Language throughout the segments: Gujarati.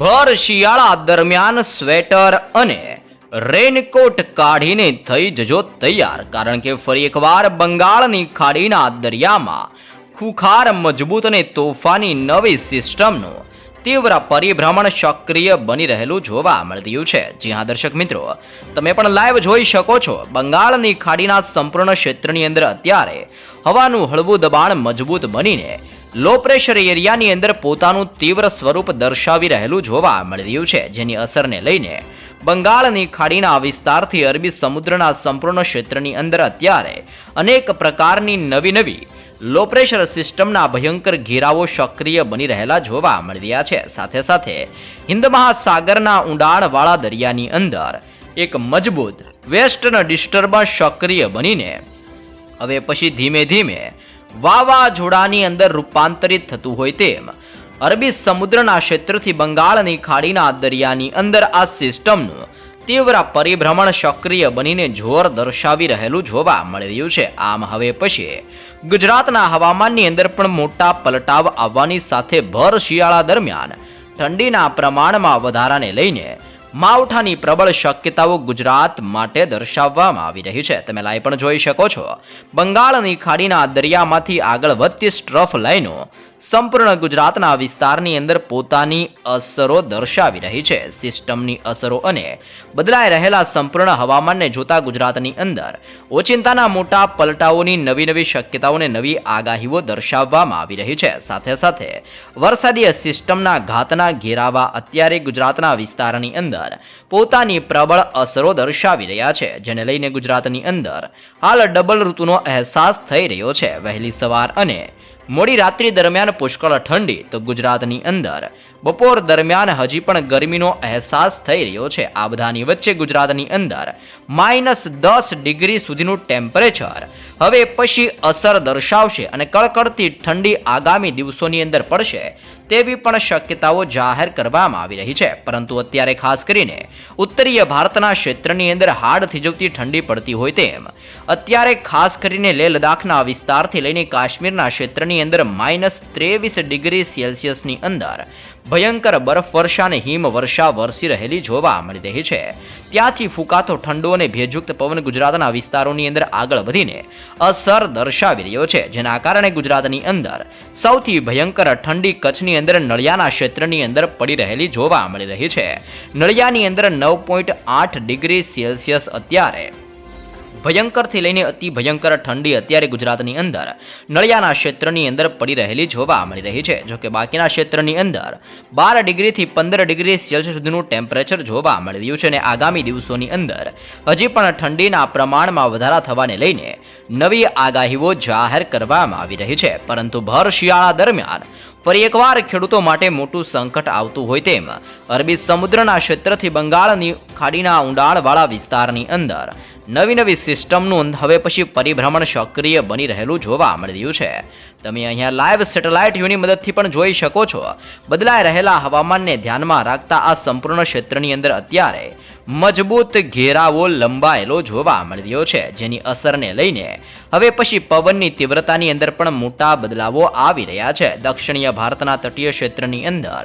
ભર શિયાળા દરમિયાન સ્વેટર અને રેનકોટ કાઢીને થઈ જજો તૈયાર. કારણ કે ફરી એકવાર બંગાળની ખાડીના દરિયામાં ખુખાર મજબૂત અને તોફાની નવી સિસ્ટમનું તીવ્ર પરિભ્રમણ સક્રિય બની રહેલું જોવા મળી છે. જી હા, દર્શક મિત્રો, તમે પણ લાઈવ જોઈ શકો છો. બંગાળની ખાડીના સંપૂર્ણ ક્ષેત્રની અંદર અત્યારે હવાનું હળવું દબાણ મજબૂત બનીને લો પ્રેશર એરિયાની અંદર પોતાનું તીવ્ર સ્વરૂપ દર્શાવી રહેલું જોવા મળી રહ્યું છે, જેની અસરને લઈને બંગાળની ખાડીના વિસ્તારથી અરબી સમુદ્રના સંપૂર્ણ ક્ષેત્રની અંદર અત્યારે અનેક પ્રકારની નવી નવી લો પ્રેશર સિસ્ટમના ભયંકર ઘેરાવો સક્રિય બની રહેલા જોવા મળી રહ્યા છે. સાથે સાથે હિન્દ મહાસાગરના ઊંડાણવાળા દરિયાની અંદર એક મજબૂત વેસ્ટર્ન ડિસ્ટર્બન્સ સક્રિય બનીને હવે પછી ધીમે ધીમે વાવાઝોડાની અંદર રૂપાંતરિત થતું હોય તેમ. અરબી સમુદ્રના ક્ષેત્રથી બંગાળની ખાડીના દરિયાની અંદર આ સિસ્ટમનું તીવ્ર પરિભ્રમણ સક્રિય બનીને જોર દર્શાવી રહેલું જોવા મળી રહ્યું છે. આમ હવે પછી ગુજરાતના હવામાનની અંદર પણ મોટા પલટાવ આવવાની સાથે ભર શિયાળા દરમિયાન ઠંડીના પ્રમાણમાં વધારાને લઈને માવઠાની પ્રબળ શક્યતાઓ ગુજરાત માટે દર્શાવવામાં આવી રહી છે. તમે લાઈ પણ જોઈ શકો છો. બંગાળની ખાડીના દરિયામાંથી આગળ વધતી સ્ટ્રફ લાઈનો સંપૂર્ણ ગુજરાતના વિસ્તારની અંદર પોતાની અસરો દર્શાવી રહી છે. સિસ્ટમની અસરો અને બદલાઈ રહેલા સંપૂર્ણ હવામાનને જોતા ગુજરાતની અંદર ઓચિંતાના મોટા પલટાઓની નવી નવી શક્યતાઓને નવી આગાહીઓ દર્શાવવામાં આવી રહી છે. સાથે સાથે વરસાદીય સિસ્ટમના ઘાતના ઘેરાવા અત્યારે ગુજરાતના વિસ્તારની અંદર પોતાની પ્રબળ અસરો દર્શાવી રહ્યા છે. જેને લઈને ગુજરાતની અંદર હાલ ડબલ ઋતુનો અહેસાસ થઈ રહ્યો છે. વહેલી સવાર અને મોડી રાત્રિ દરમિયાન પુષ્કળ ઠંડી તો ગુજરાતની અંદર. બપોર દરમિયાન હજી પણ ગરમીનો અહેસાસ થઈ રહ્યો છે. આ બધાની વચ્ચે ગુજરાતની અંદર માઇનસ દસ ડિગ્રી સુધીનું ટેમ્પરેચર હવે પછી અસર દર્શાવશે અને કડકડતી ઠંડી આગામી દિવસોની અંદર પડશે તેવી પણ શક્યતાઓ જાહેર કરવામાં આવી રહી છે. પરંતુ અત્યારે ખાસ કરીને ઉત્તરીય ભારતના ક્ષેત્રની અંદર હાડ થીજવતી ઠંડી પડતી હોય તેમ અત્યારે ખાસ કરીને લેહ લદ્દાખના વિસ્તારથી લઈને કાશ્મીરના ક્ષેત્રની અંદર માઇનસ ત્રેવીસ ડિગ્રી સેલ્સિયસની અંદર ભયંકર બરફવર્ષા અને હિમવર્ષા વરસી રહેલી જોવા મળી રહી છે. ત્યાંથી ફૂંકાતો ઠંડો અને ભેજયુક્ત પવન ગુજરાતના વિસ્તારોની અંદર આગળ વધીને અસર દર્શાવી રહ્યો છે. જેના કારણે ગુજરાતની અંદર સૌથી ભયંકર ઠંડી કચ્છની અંદર નળિયાના ક્ષેત્રની અંદર પડી રહેલી જોવા મળી રહી છે. નળિયાની અંદર નવ પોઈન્ટ આઠ ડિગ્રી સેલ્સિયસ અત્યારે ભયંકરથી લઈને અતિ ભયંકર ઠંડી અત્યારે ગુજરાતની અંદર. નળિયાના ક્ષેત્રની અંદર પડી રહેલી જોવા મળી રહી છે. જોકે બાકીના ક્ષેત્રની અંદર બાર ડિગ્રીથી પંદર ડિગ્રી સેલ્સિયસ સુધીનું ટેમ્પરેચર જોવા મળી રહ્યું છે અને આગામી દિવસોની અંદર હજી પણ ઠંડીના પ્રમાણમાં વધારા થવાને લઈને નવી આગાહીઓ જાહેર કરવામાં આવી રહી છે. પરંતુ ભર શિયાળા દરમિયાન ફરી એકવાર ખેડૂતો માટે મોટું સંકટ આવતું હોય તેમ અરબી સમુદ્રના ક્ષેત્રથી બંગાળની ખાડીના ઊંડાણવાળા વિસ્તારની અંદર નવી નવી સિસ્ટમનું હવે પછી પરિભ્રમણ સક્રિય બની રહેલું જોવા મળી રહ્યું છે. તમે અહીંયા લાઈવ સેટેલાઇટ વ્યૂની મદદથી પણ જોઈ શકો છો. બદલાઈ રહેલા હવામાનને ધ્યાનમાં રાખતા આ સંપૂર્ણ ક્ષેત્રની અંદર અત્યારે મજબૂત ઘેરાવો લંબાયેલો જોવા મળી રહ્યો છે, જેની અસરને લઈને હવે પછી પવનની તીવ્રતાની અંદર પણ મોટા બદલાવો આવી રહ્યા છે. દક્ષિણીય ભારતના તટીય ક્ષેત્રની અંદર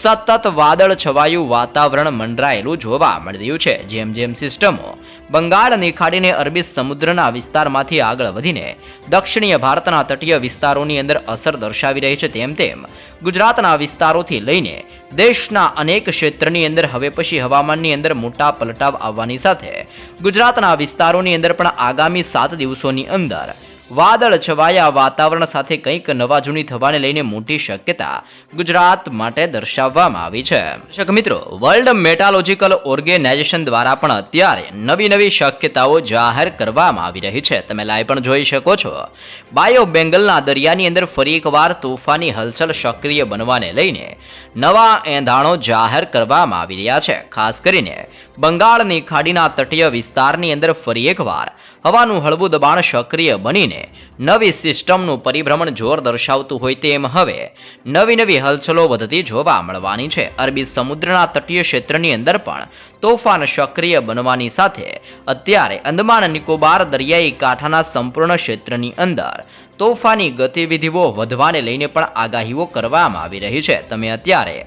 સતત વાદળ છવાયું વાતાવરણ મંડરાયેલું જોવા મળી રહ્યું છે. જેમ જેમ સિસ્ટમો બંગાળ નિખાડીને અરબી સમુદ્રના વિસ્તારમાંથી આગળ વધીને દક્ષિણીય ભારતના તટીય વિસ્તારોની અંદર અસર દર્શાવી રહી છે તેમ તેમ. ગુજરાતના વિસ્તારોથી લઈને દેશના અનેક ક્ષેત્રની અંદર હવે પછી હવામાનની અંદર મોટા પલટાવ આવવાની સાથે ગુજરાતના વિસ્તારોની અંદર પણ આગામી સાત દિવસોની અંદર વાદળ છવાયા વાતાવરણ સાથે કંઈક નવા જૂની થવાને લઈને મોટી શક્યતા ગુજરાત માટે દર્શાવવામાં આવી છે. દર્શક મિત્રો વર્લ્ડ મેટાલોજીકલ ઓર્ગેનાઇઝેશન દ્વારા પણ અત્યારે નવી નવી શક્યતાઓ જાહેર કરવામાં આવી રહી છે. તમે લાઈવ પણ જોઈ શકો છો. બાયો બેંગલના દરિયાની અંદર ફરી એકવાર તોફાની હલચલ સક્રિય બનવાને લઈને નવા એંધાણો જાહેર કરવામાં આવી રહ્યા છે. ખાસ કરીને બંગાળની ખાડીના તટીય વિસ્તારની અંદર ફરી એકવાર હવાનું હળવું દબાણ સક્રિય બનીને નવી સિસ્ટમનું પરિભ્રમણ જોર દર્શાવતું હોય તેમ હવે નવી નવી હલચલો વધતી જોવા મળવાની છે. અરબી સમુદ્રના તટીય ક્ષેત્રની અંદર પણ તોફાન સક્રિય બનવાની સાથે અત્યારે અંદમાન નિકોબાર દરિયાઈ કાંઠાના સંપૂર્ણ ક્ષેત્રની અંદર તોફાની ગતિવિધિઓ વધવાને લઈને પણ આગાહીઓ કરવામાં આવી રહી છે. તમે અત્યારે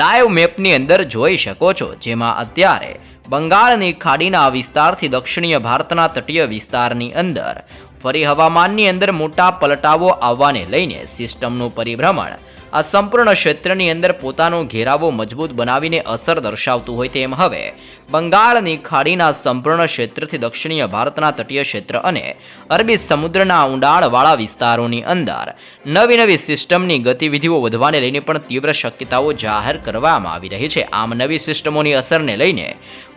લાઈવ મેપની અંદર જોઈ શકો છો, જેમાં અત્યારે બંગાળની ખાડીના વિસ્તારથી દક્ષિણીય ભારતના તટીય વિસ્તારની અંદર ફરી હવામાનની અંદર મોટા પલટાવો આવવાને લઈને સિસ્ટમનું પરિભ્રમણ આ સંપૂર્ણ ક્ષેત્રની અંદર પોતાનો ઘેરાવો મજબૂત બનાવીને અસર દર્શાવતું હોય તેમ હવે. બંગાળની ખાડીના સંપૂર્ણ ક્ષેત્રથી દક્ષિણીય ભારતના તટીય ક્ષેત્ર અને અરબી સમુદ્રના ઊંડાણવાળા વિસ્તારોની અંદર નવી નવી સિસ્ટમની ગતિવિધિઓ વધવાને લઈને પણ તીવ્ર શક્યતાઓ જાહેર કરવામાં આવી રહી છે. આમ નવી સિસ્ટમોની અસરને લઈને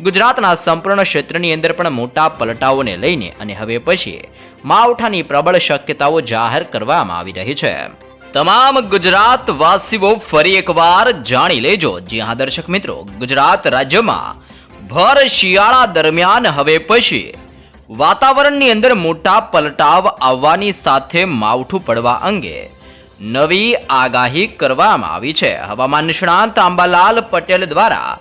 ગુજરાતના સંપૂર્ણ ક્ષેત્રની અંદર પણ મોટા પલટાઓને લઈને અને હવે પછી માવઠાની પ્રબળ શક્યતાઓ જાહેર કરવામાં આવી રહી છે. તમામ ગુજરાત વાસીઓ ફરી એકવાર જાણી લેજો. જી હા, દર્શક મિત્રો, ગુજરાત રાજ્યમાં ભર શિયાળા દરમિયાન હવે પછી વાતાવરણની અંદર મોટા પલટાવ આવવાની સાથે માવઠું પડવા અંગે નવી આગાહી કરવામાં આવી છે. હવામાન નિષ્ણાંત આંબાલાલ પટેલ દ્વારા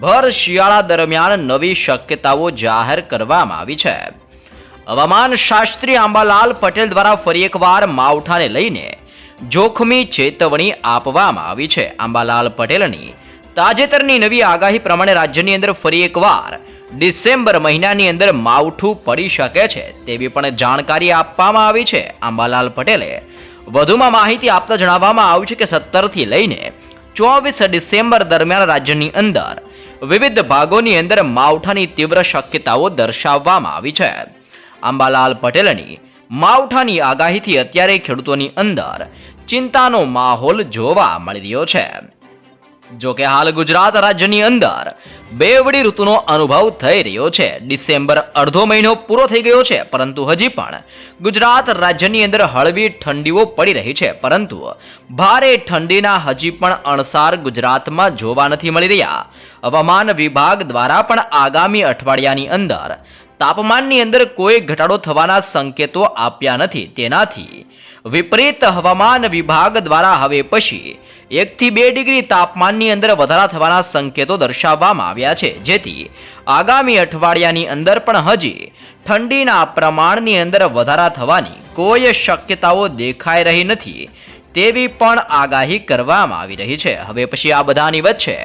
ભર શિયાળા દરમિયાન નવી શક્યતાઓ જાહેર કરવામાં આવી છે. હવામાન શાસ્ત્રી આંબાલાલ પટેલ દ્વારા ફરી એકવાર માવઠાને લઈને જોખમી ચેતવણી આપવામાં આવી છે. આંબાલાલ પટેલની તાજેતરની નવી આગાહી પ્રમાણે રાજ્યની અંદર ફરી એકવાર ડિસેમ્બર મહિનાની અંદર માવઠું પડી શકે છે તેવી પણ જાણકારી આપવામાં આવી છે. આંબાલાલ પટેલે વધુમાં માહિતી આપતા જણાવવામાં આવ્યું છે કે સત્તરથી લઈને ચોવીસ ડિસેમ્બર દરમિયાન રાજ્યની અંદર વિવિધ ભાગોની અંદર માવઠાની તીવ્ર શક્યતાઓ દર્શાવવામાં આવી છે. આંબાલાલ પટેલની માવઠાની આગાહીથી અત્યારે ખેડૂતોની અંદર ચિંતાનો માહોલ જોવા મળી રહ્યો છે. જો કે હાલ ગુજરાત રાજ્યની અંદર બેવડી ઋતુનો અનુભવ થઈ રહ્યો છે. ડિસેમ્બર અડધો મહિનો પૂરો થઈ ગયો છે, પરંતુ હજી પણ ગુજરાત રાજ્યની અંદર હળવી ઠંડીઓ પડી રહી છે. પરંતુ ભારે ઠંડીના હજી પણ અણસાર ગુજરાતમાં જોવા નથી મળી રહ્યા. હવામાન વિભાગ દ્વારા પણ આગામી અઠવાડિયાની અંદર તાપમાનની અંદર કોઈ ઘટાડો થવાના સંકેતો આપ્યા નથી. તેનાથી વિપરીત હવામાન વિભાગ દ્વારા હવે પછી એકથી બે ડિગ્રી તાપમાનની અંદર વધારા થવાના સંકેતો દર્શાવવામાં આવ્યા છે. જેથી આગામી અઠવાડિયાની અંદર પણ હજી ઠંડીના પ્રમાણની અંદર વધારા થવાની કોઈ શક્યતાઓ દેખાઈ રહી નથી તેવી પણ આગાહી કરવામાં આવી રહી છે. હવે પછી આ બધાની વચ્ચે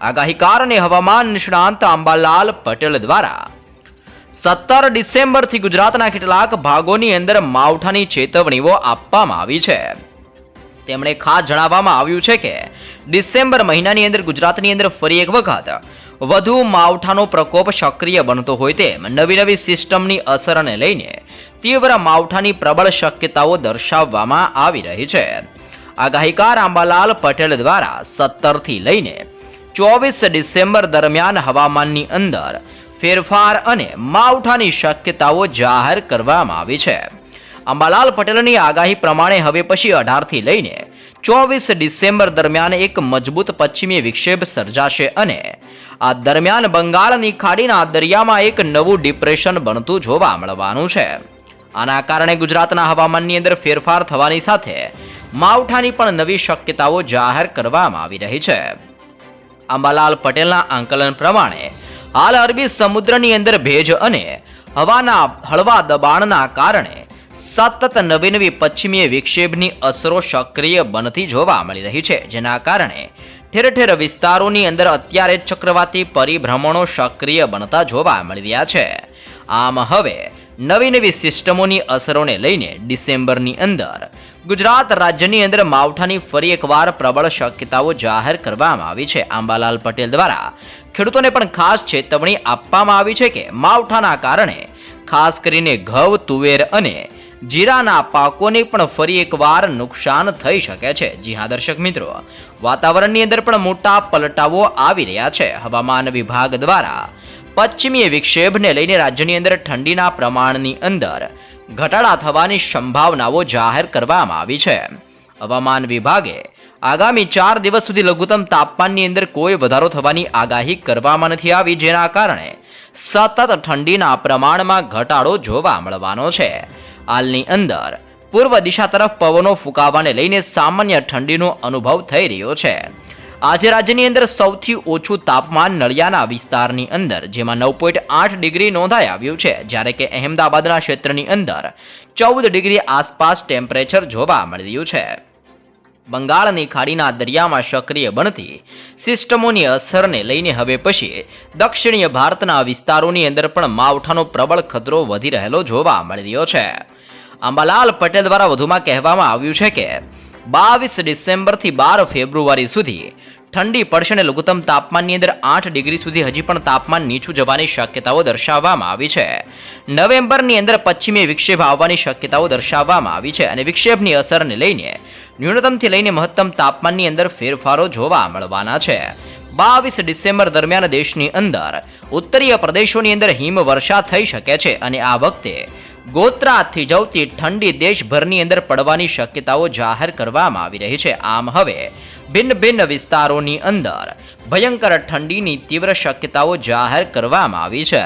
આગાહીકાર અને હવામાન નિષ્ણાંત અંબાલાલ પટેલ દ્વારા સત્તર ડિસેમ્બરથી ગુજરાતના કેટલાક ભાગોની અંદર માવઠાની ચેતવણીઓ આપવામાં આવી છે. તેમણે ખાસ જણાવવામાં આવ્યું છે કે, ડિસેમ્બર મહિનાની અંદર ગુજરાતની અંદર ફરી એક વખત વધુ માવઠાનો પ્રકોપ સક્રિય બનતો હોય તેમ નવી નવી સિસ્ટમની અસરને લઈને તીવ્ર માવઠાની પ્રબળ શક્યતાઓ દર્શાવવામાં આવી રહી છે. આગાહીકાર આંબાલાલ પટેલ દ્વારા સત્તરથી લઈને ચોવીસ ડિસેમ્બર દરમિયાન હવામાનની અંદર ફેરફાર અને માવઠાની શક્યતાઓ જાહેર કરવામાં આવી છે. અંબાલાલ પટેલની આગાહી પ્રમાણે હવે પછી અઢારથી લઈને ચોવીસ ડિસેમ્બર દરમિયાન એક મજબૂત પશ્ચિમી વિક્ષેપ સર્જાશે અને આ દરમિયાન બંગાળની ખાડીના દરિયામાં એક નવું ડિપ્રેશન બનતું જોવા મળવાનું છે. આના કારણે ગુજરાતના હવામાનની અંદર ફેરફાર થવાની સાથે માવઠાની પણ નવી શક્યતાઓ જાહેર કરવામાં આવી રહી છે. અંબાલાલ પટેલના આંકલન પ્રમાણે હાલ અરબી સમુદ્રની અંદર ભેજ અને હવાના હળવા દબાણના કારણે સતત નવી નવી પશ્ચિમીય વિક્ષેપની અસરો સક્રિય બનતી જોવા મળી રહી છે, જેના કારણે ઠેર ઠેર વિસ્તારોની અંદર અત્યારે ચક્રવાતી પરિભ્રમણો સક્રિય બનતા જોવા મળી રહ્યા છે. આમ હવે નવી નવી સિસ્ટમોની અસરોને લઈને ડિસેમ્બરની અંદર ગુજરાત રાજ્યની અંદર માવઠાની ફરી એકવાર પ્રબળ શક્યતાઓ જાહેર કરવામાં આવી છે. આંબાલાલ પટેલ દ્વારા ખેડૂતોને પણ ખાસ ચેતવણી આપવામાં આવી છે કે માવઠાના કારણે ખાસ કરીને ઘઉં, તુવેર અને જીરાના પાકોને પણ ફરી એકવાર નુકસાન થઈ શકે છે. જી હા, દર્શક મિત્રો, વાતાવરણની અંદર પણ મોટા પલટાવો આવી રહ્યા છે. હવામાન વિભાગ દ્વારા પશ્ચિમીય વિક્ષેપને લઈને રાજ્યની અંદર ઠંડીના પ્રમાણની અંદર ઘટાડા થવાની સંભાવનાઓ જાહેર કરવામાં આવી છે. હવામાન વિભાગે આગામી ચાર દિવસ સુધી લઘુત્તમ તાપમાનની અંદર કોઈ વધારો થવાની આગાહી કરવામાં નથી આવી, જેના કારણે સતત ઠંડીના પ્રમાણમાં ઘટાડો જોવા મળવાનો છે. હાલની અંદર પૂર્વ દિશા તરફ પવનો ફૂંકાવાને લઈને સામાન્ય ઠંડીનો અનુભવ થઈ રહ્યો છે. આજે રાજ્યની અંદર સૌથી ઓછું તાપમાન નળિયાના વિસ્તારની અંદર, જેમાં નવ પોઈન્ટ આઠ ડિગ્રી નોંધાઈ આવ્યું છે, જ્યારે કે અહેમદાબાદના ક્ષેત્રની અંદર ચૌદ ડિગ્રી આસપાસ ટેમ્પરેચર જોવા મળી રહ્યું છે. બંગાળની ખાડીના દરિયામાં સક્રિય બનતી સિસ્ટમોની અસરને લઈને હવે પછી દક્ષિણીય ભારતના વિસ્તારોની અંદર પણ માવઠાનો પ્રબળ ખતરો વધી રહેલો જોવા મળી રહ્યો છે. અંબાલાલ પટેલ દ્વારા વધુમાં કહેવામાં આવ્યું છે કે બાવીસ ડિસેમ્બરથી બાર ફેબ્રુઆરી સુધી ઠંડી પડશે અને લઘુત્તમ તાપમાનની અંદર આઠ ડિગ્રી સુધી હજી પણ તાપમાન નીચું જવાની શક્યતાઓ દર્શાવવામાં આવી છે. નવેમ્બરની અંદર પશ્ચિમી વિક્ષેપ આવવાની શક્યતાઓ દર્શાવવામાં આવી છે અને વિક્ષેપની અસરને લઈને ન્યૂનતમથી લઈને મહત્તમ તાપમાનની અંદર ફેરફારો જોવા મળવાના છે. બાવીસ ડિસેમ્બર દરમિયાન દેશની અંદર ઉત્તરીય પ્રદેશોની અંદર હિમવર્ષા થઈ શકે છે અને આ વખતે ગોત્રાથી જવતી ઠંડી દેશભરની અંદર પડવાની શક્યતાઓ જાહેર કરવામાં આવી રહી છે. આમ હવે ભિન્ન ભિન્ન વિસ્તારોની અંદર ભયંકર ઠંડીની તીવ્ર શક્યતાઓ જાહેર કરવામાં આવી છે.